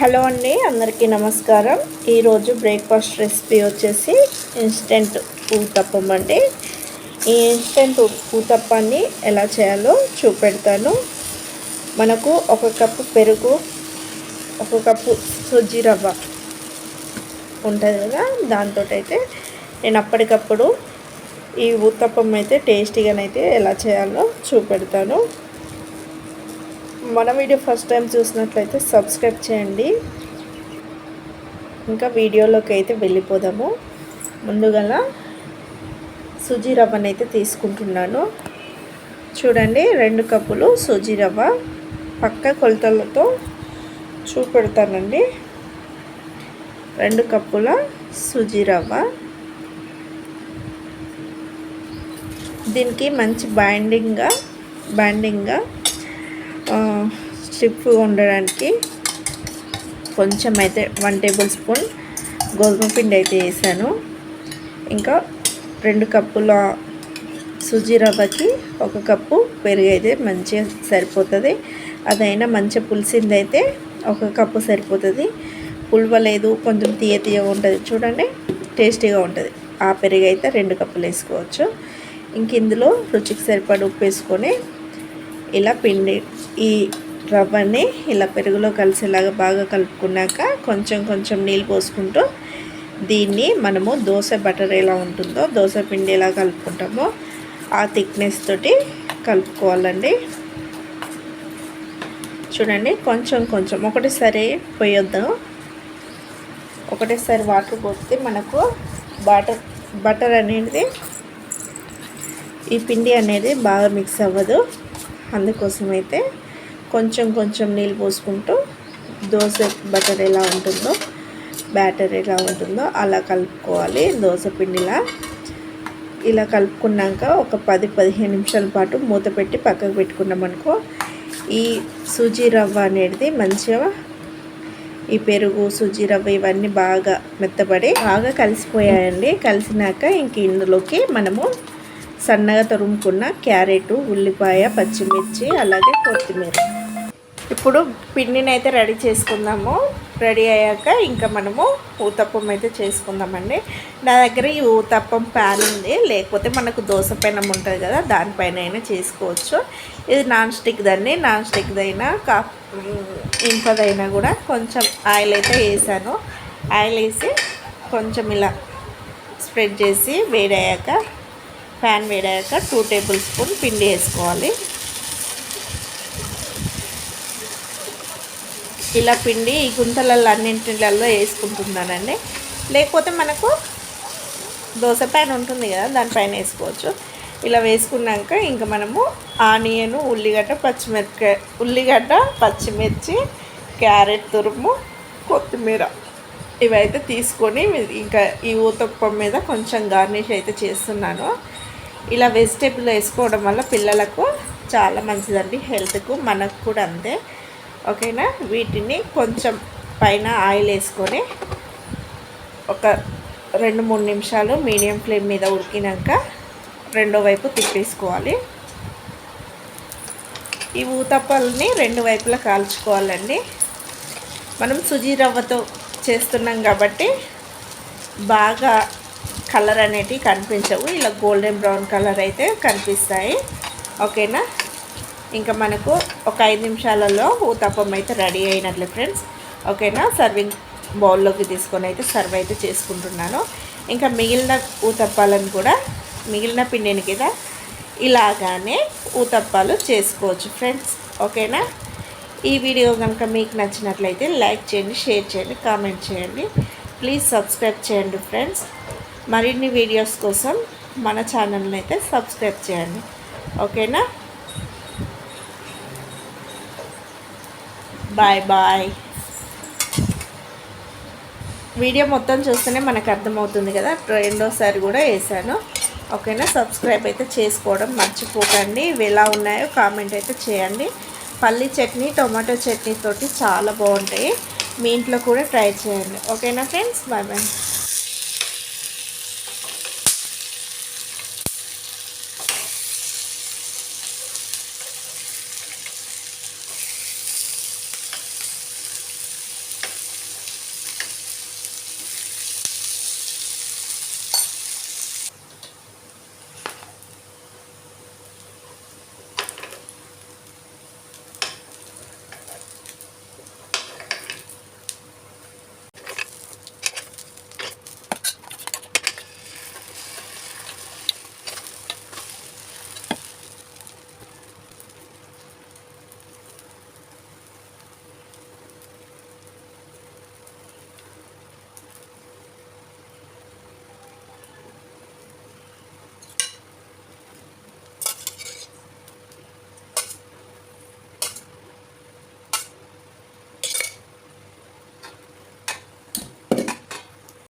Hello అండి అందరికీ నమస్కారం. ఈరోజు బ్రేక్ఫాస్ట్ రెసిపీ వచ్చేసి ఇన్స్టెంట్ ఊతప్పం అండి. ఈ ఇన్స్టెంట్ ఊతప్పాన్ని ఎలా చేయాలో చూపెడతాను. మనకు ఒక కప్పు పెరుగు ఒక కప్పు సుజ్జి రవ్వ ఉంటుంది కదా దాంతో అయితే నేను అప్పటికప్పుడు ఈ ఊతప్పం అయితే టేస్టీగానైతే ఎలా చేయాలో చూపెడతాను. మన వీడియో ఫస్ట్ టైం చూసినట్లయితే సబ్స్క్రైబ్ చేయండి. ఇంకా వీడియోలోకి అయితే వెళ్ళిపోదాము. ముందుగా సుజీ రవ్వని అయితే తీసుకుంటున్నాను. చూడండి రెండు కప్పులు సుజీ రవ్వ పక్క కొలతలతో చూపెడతానండి. రెండు కప్పుల సుజీ రవ్వ. దీనికి మంచి బ్యాండింగ్గా బ్యాండింగ్గా స్టిఫ్ ఉండడానికి కొంచెం అయితే వన్ టేబుల్ స్పూన్ గోధుమ పిండి అయితే వేసాను. ఇంకా రెండు కప్పుల సుజీ రవ్వకి ఒక కప్పు పెరుగు అయితే మంచిగా సరిపోతుంది. అదైనా మంచిగా పులిసింది అయితే ఒక కప్పు సరిపోతుంది. పులవలేదు కొంచెం తీయ తీయగా ఉంటుంది. చూడండి టేస్టీగా ఉంటుంది. ఆ పెరుగు అయితే రెండు కప్పులు వేసుకోవచ్చు. ఇంక ఇందులో రుచికి సరిపడి ఉప్పు వేసుకొని ఇలా పిండి ఈ రవ్వని ఇలా పెరుగులో కలిసేలాగా బాగా కలుపుకున్నాక కొంచెం కొంచెం నీళ్ళు పోసుకుంటూ దీన్ని మనము దోశ బటర్ ఎలా ఉంటుందో దోశ పిండి ఎలా కలుపుకుంటామో ఆ థిక్నెస్ తోటి కలుపుకోవాలండి. చూడండి కొంచెం కొంచెం ఒకటేసారి పోయొద్దు. ఒకటేసారి వాటర్ పోస్తే మనకు బటర్ బటర్ అనేది ఈ పిండి అనేది బాగా మిక్స్ అవ్వదు. అందుకోసం అయితే కొంచెం కొంచెం నీళ్ళు పోసుకుంటూ దోశ బటర్ ఎలా ఉంటుందో బ్యాటర్ ఎలా ఉంటుందో అలా కలుపుకోవాలి దోశ పిండిలా. ఇలా కలుపుకున్నాక ఒక పది పదిహేను నిమిషాల పాటు మూత పెట్టి పక్కకు పెట్టుకున్నామనుకో ఈ సూజీ రవ్వ అనేది మంచిగా ఈ పెరుగు సుజీ రవ్వ ఇవన్నీ బాగా మెత్తబడి బాగా కలిసిపోయాయండి. కలిసినాక ఇంక ఇందులోకి మనము సన్నగా తరుముకున్న క్యారెట్ ఉల్లిపాయ పచ్చిమిర్చి అలాగే కొత్తిమీర. ఇప్పుడు పిండిని అయితే రెడీ చేసుకుందాము. రెడీ అయ్యాక ఇంకా మనము ఊతప్పం అయితే చేసుకుందామండి. నా దగ్గర ఈ ఊతప్పం ప్యాన్ ఉంది. లేకపోతే మనకు దోశ పెనం ఉంటుంది కదా దానిపైన అయినా చేసుకోవచ్చు. ఇది నాన్ స్టిక్ దాన్ని నాన్ స్టిక్దైనా కా ఇంపదైనా కూడా కొంచెం ఆయిల్ అయితే వేసాను. ఆయిల్ వేసి కొంచెం ఇలా స్ప్రెడ్ చేసి వేడయ్యాక ప్యాన్ వేడాక టూ టేబుల్ స్పూన్ పిండి వేసుకోవాలి. ఇలా పిండి ఈ గుంతలలో అన్నింటిలలో వేసుకుంటున్నానండి. లేకపోతే మనకు దోశ ప్యాన్ ఉంటుంది కదా దానిపైన వేసుకోవచ్చు. ఇలా వేసుకున్నాక ఇంకా మనము ఆనియన్ ఉల్లిగడ్డ పచ్చిమిరపకాయ ఉల్లిగడ్డ పచ్చిమిర్చి క్యారెట్ తురుము కొత్తిమీర ఇవైతే తీసుకొని ఇంకా ఈ ఊతప్పం మీద కొంచెం గార్నిష్ అయితే చేస్తున్నాను. ఇలా వెజిటేబుల్ వేసుకోవడం వల్ల పిల్లలకు చాలా మంచిదండి హెల్త్కు మనకు కూడా అంతే. ఓకేనా? వీటిని కొంచెం పైన ఆయిల్ వేసుకొని ఒక రెండు మూడు నిమిషాలు మీడియం ఫ్లేమ్ మీద ఉడికినాక రెండో వైపు తిప్పేసుకోవాలి. ఈ ఊతప్పల్ని రెండు వైపులా కాల్చుకోవాలండి. మనం సుజీ రవ్వతో చేస్తున్నాం కాబట్టి బాగా కలర్ అనేటివి కనిపించవు. ఇలా గోల్డెన్ బ్రౌన్ కలర్ అయితే కనిపిస్తాయి. ఓకేనా? ఇంకా మనకు ఒక ఐదు నిమిషాలలో ఊతప్పం అయితే రెడీ అయినట్లే ఫ్రెండ్స్. ఓకేనా? సర్వింగ్ బౌల్లోకి తీసుకొని అయితే సర్వ్ అయితే చేసుకుంటున్నాను. ఇంకా మిగిలిన ఊతప్పాలను కూడా మిగిలిన పిండిని కదా ఇలాగానే ఊతప్పాలు చేసుకోవచ్చు ఫ్రెండ్స్. ఓకేనా? ఈ వీడియో కనుక మీకు నచ్చినట్లయితే లైక్ చేయండి షేర్ చేయండి కామెంట్ చేయండి. ప్లీజ్ సబ్స్క్రైబ్ చేయండి ఫ్రెండ్స్. మరిన్ని వీడియోస్ కోసం మన ఛానల్ని అయితే సబ్స్క్రైబ్ చేయండి. ఓకేనా? బాయ్ బాయ్ వీడియో మొత్తం చూస్తేనే మనకు అర్థమవుతుంది కదా. రెండోసారి కూడా వేసాను ఓకేనా? సబ్స్క్రైబ్ అయితే చేసుకోవడం మర్చిపోకండి. ఇవి ఎలా ఉన్నాయో కామెంట్ అయితే చేయండి. పల్లి చట్నీ టొమాటో చట్నీ తోటి చాలా బాగుంటాయి. మీ ఇంట్లో కూడా ట్రై చేయండి. ఓకేనా ఫ్రెండ్స్ బాయ్ బాయ్